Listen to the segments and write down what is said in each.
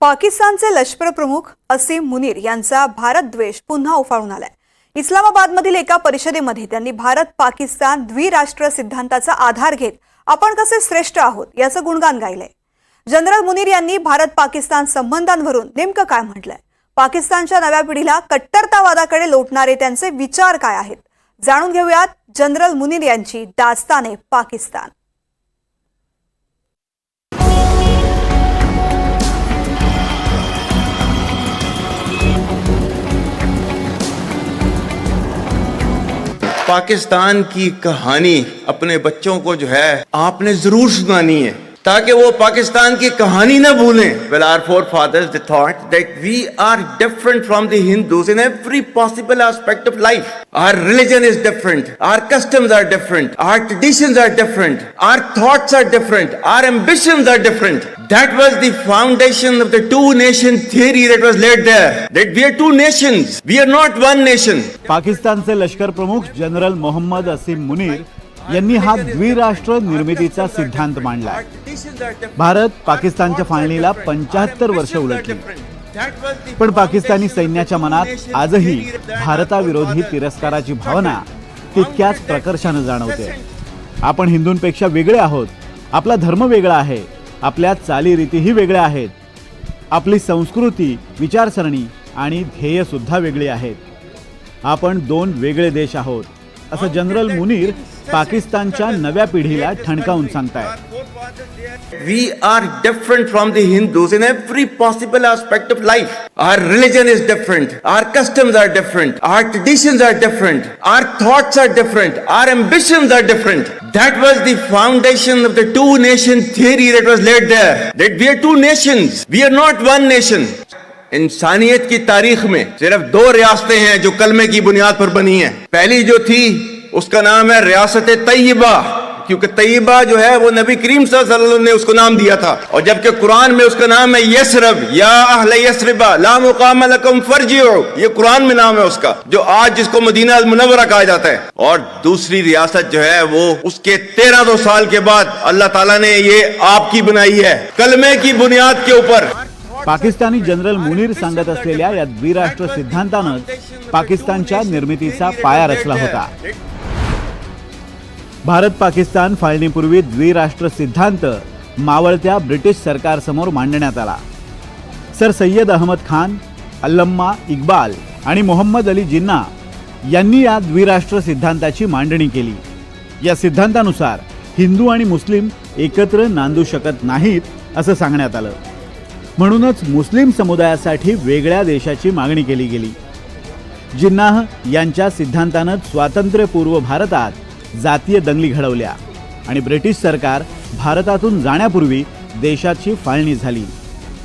पाकिस्तानचे लष्कर प्रमुख असीम मुनीर यांचा भारत द्वेष पुन्हा उफाळून आलाय. इस्लामाबादमधील एका परिषदेमध्ये त्यांनी भारत पाकिस्तान द्विराष्ट्र सिद्धांताचा आधार घेत आपण कसे श्रेष्ठ आहोत याचं गुणगान गायलंय. जनरल मुनीर यांनी भारत पाकिस्तान संबंधांवरून नेमकं काय म्हटलंय? पाकिस्तानच्या नव्या पिढीला कट्टरतावादाकडे लोटणारे त्यांचे विचार काय आहेत? जाणून घेऊयात जनरल मुनीर यांची Dastane Pakistan. پاکستان کی کہانی اپنے بچوں کو جو ہے آپ نے ضرور سنانی ہے تاکہ وہ پاکستان کی کہانی نہ بھولیں well our forefathers they thought that we are آر from the Hindus in every possible aspect of life our religion is different our customs کسٹمز آر ڈیفرنٹ آر are آر our thoughts are different our ambitions are آر ڈیفرنٹ that was the foundation of the two nation theory that was laid there. That we are two nations. We are not one nation. पाकिस्तानचे लष्कर प्रमुख general Mohammed असीम मुनीर यांनी हा द्विराष्ट्र निर्मितीचा सिद्धांत मांडला. भारत पाकिस्तानच्या फाळणीला पंच्याहत्तर वर्ष उलटली. पण पाकिस्तानी सैन्याच्या मनात आजही भारताविरोधी तिरस्काराची भावना तितक्याच प्रकर्षानं जाणवते. आपण हिंदूंपेक्षा वेगळे आहोत. आपला धर्म वेगळा आहे. आपल्या चालीरीतीही वेगळ्या आहेत. आपली संस्कृती विचारसरणी आणि ध्येय सुद्धा वेगळी आहेत. आपण दोन वेगळे देश आहोत असं जनरल मुनीर पाकिस्तानच्या नव्या पिढीला ठणकावून सांगतायत We are different from the Hindus in every possible aspect of life. Our religion is different. Our customs are different. Our traditions are different. Our thoughts are different. Our ambitions are different. That was the foundation of the two nation theory that was laid there. That we are two nations. We are not one nation. इंसानियत की तारीख में सिर्फ दो रियासतें हैं जो कलमे की बुनियाद पर बनी हैं पहली जो थी उसका नाम है रियासत तैयबा क्योंकि तैयबा जो है वो नबी करीम सल्लल्लाहु अलैहि वसल्लम ने उसको नाम दिया था और जबकि कुरान में उसका नाम है यसरब या अहले यसरबा ला मुकाम लकुम फर्जिओ ये कुरान में नाम है उसका जो आज जिसको मदीना अल मुनव्वरा कहा जाता है और दूसरी रियासत जो है वो उसके तेरह सौ साल के बाद अल्लाह ताला ने ये आपकी बनाई है कलमे की बुनियाद के ऊपर पाकिस्तानी जनरल मुनीर सांगत असलेल्या या द्विराष्ट्र सिद्धांतानंच पाकिस्तानच्या निर्मितीचा पाया रचला होता भारत पाकिस्तान फाळणीपूर्वी द्विराष्ट्र सिद्धांत मावळत्या ब्रिटिश सरकारसमोर मांडण्यात आला. सर सय्यद अहमद खान अल्लम्मा इक्बाल आणि मोहम्मद अली जिन्ना यांनी या द्विराष्ट्र सिद्धांताची मांडणी केली. या सिद्धांतानुसार हिंदू आणि मुस्लिम एकत्र नांदू शकत नाहीत असं सांगण्यात आलं. म्हणूनच मुस्लिम समुदायासाठी वेगळ्या देशाची मागणी केली गेली. जिन्नाह यांच्या सिद्धांतानं स्वातंत्र्यपूर्व भारतात जातीय दंगली घडवल्या आणि ब्रिटिश सरकार भारतातून जाण्यापूर्वी देशाची फाळणी झाली.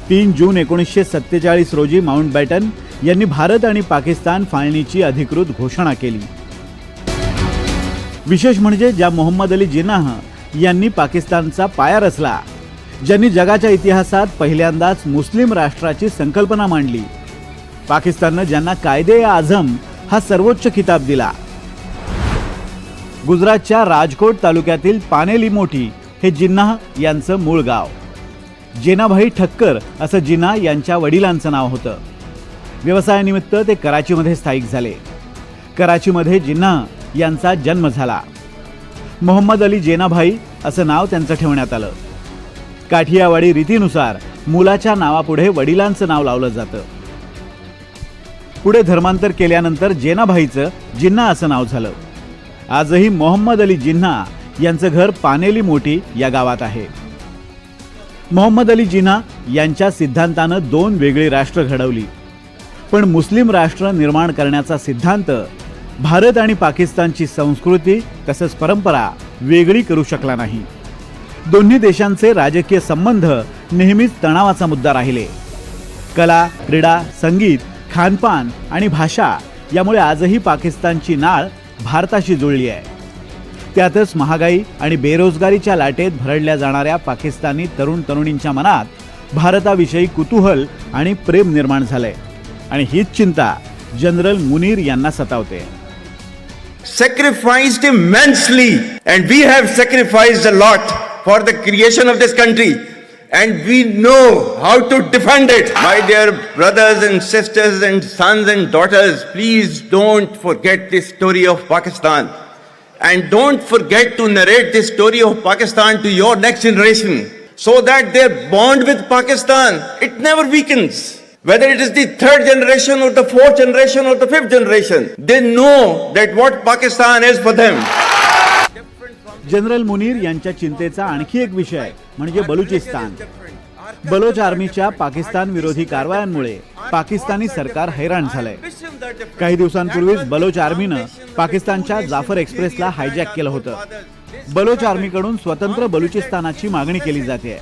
तीन जून एकोणीसशे सत्तेचाळीस रोजी माउंट बॅटन यांनी भारत आणि पाकिस्तान फाळणीची अधिकृत घोषणा केली. विशेष म्हणजे ज्या मोहम्मद अली जिनाह यांनी पाकिस्तानचा पाया रचला ज्यांनी जगाच्या इतिहासात पहिल्यांदाच मुस्लिम राष्ट्राची संकल्पना मांडली. पाकिस्ताननं ज्यांना कायदे आझम हा सर्वोच्च खिताब दिला गुजरातच्या राजकोट तालुक्यातील पानेली मोठी हे जिन्नाह यांचं मूळ गाव. जेनाभाई ठक्कर असं जिन्ना यांच्या वडिलांचं नाव होतं. व्यवसायानिमित्त ते कराचीमध्ये स्थायिक झाले. कराचीमध्ये जिन्नाह यांचा जन्म झाला. मोहम्मद अली जेनाभाई असं नाव त्यांचं ठेवण्यात आलं. काठियावाडी रीतीनुसार मुलाच्या नावापुढे वडिलांचं नाव लावलं जातं. पुढे धर्मांतर केल्यानंतर जेनाभाईचं जिन्ना असं नाव झालं. आजही मोहम्मद अली जिन्हा यांचं घर पानेली मोठी या गावात आहे. मोहम्मद अली जिन्हा यांच्या सिद्धांतानं दोन वेगळी राष्ट्र घडवली. पण मुस्लिम राष्ट्र निर्माण करण्याचा सिद्धांत भारत आणि पाकिस्तानची संस्कृती तसंच परंपरा वेगळी करू शकला नाही. दोन्ही देशांचे राजकीय संबंध नेहमीच तणावाचा मुद्दा राहिले. कला क्रीडा संगीत खानपान आणि भाषा यामुळे आजही पाकिस्तानची नाळ भारताशी जुळली आहे. त्यातच महागाई आणि बेरोजगारीच्या लाटेत भरडल्या जाणाऱ्या पाकिस्तानी तरुण तरुणींच्या मनात भारताविषयी कुतूहल आणि प्रेम निर्माण झालंय. आणि हीच चिंता जनरल मुनीर यांना सतावते. Sacrificed immensely and we have sacrificed a lot for the creation of this country. And we know how to defend it. My dear brothers and sisters and sons and daughters, please don't forget the story of Pakistan. And don't forget to narrate the story of Pakistan to your next generation so that their bond with Pakistan, it never weakens. Whether it is the third generation or the fourth generation or the fifth generation, they know that what Pakistan is for them. General Munir यांच्या चिंतेचा आणखी एक विषय म्हणजे बलुचिस्तान. बलोच आर्मीच्या पाकिस्तान विरोधी कारवायांमुळे पाकिस्तानी सरकार हैराण झालंय. काही दिवसांपूर्वीच बलोच आर्मीनं पाकिस्तानच्या जाफर एक्सप्रेसला हायजॅक केलं होतं. बलोच आर्मीकडून स्वतंत्र बलुचिस्तानाची मागणी केली जाते.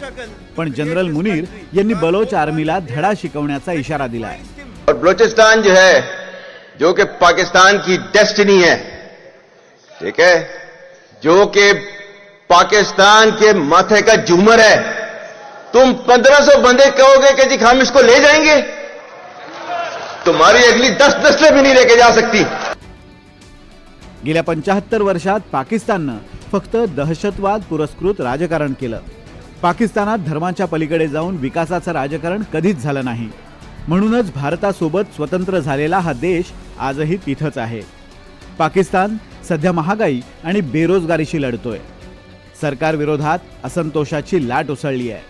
पण जनरल मुनीर यांनी बलोच आर्मीला धडा शिकवण्याचा इशारा दिलाय. और बलूचिस्तान जो है जो कि पाकिस्तान की डेस्टिनी है ठीक है? जो कि पाकिस्तान के माथे का झूमर है। तुम 1500 बंदे कहोगे कि जी हम इसको ले जाएंगे? तुम्हारी अगली दस नस्लें भी नहीं लेके जा सकती। गेल्या पंचाहत्तर वर्षात पाकिस्ताननं फक्त दहशतवाद पुरस्कृत राजकारण केलं. पाकिस्तानात धर्माच्या पलीकडे जाऊन विकासाचं राजकारण कधीच झालं नाही. म्हणूनच भारतासोबत स्वतंत्र झालेला हा देश आजही तिथंच आहे. पाकिस्तान सध्या महागाई आणि बेरोजगारीशी लढतोय. सरकार विरोधात असंतोषाची लाट उसळली आहे.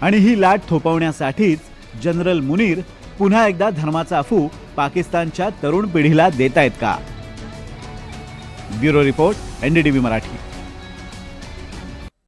आणि ही लाट थोपवण्यासाठीच जनरल मुनीर पुन्हा एकदा धर्माचा अफू पाकिस्तानच्या तरुण पिढीला देतायत का? Bureau report NDTV Marathi.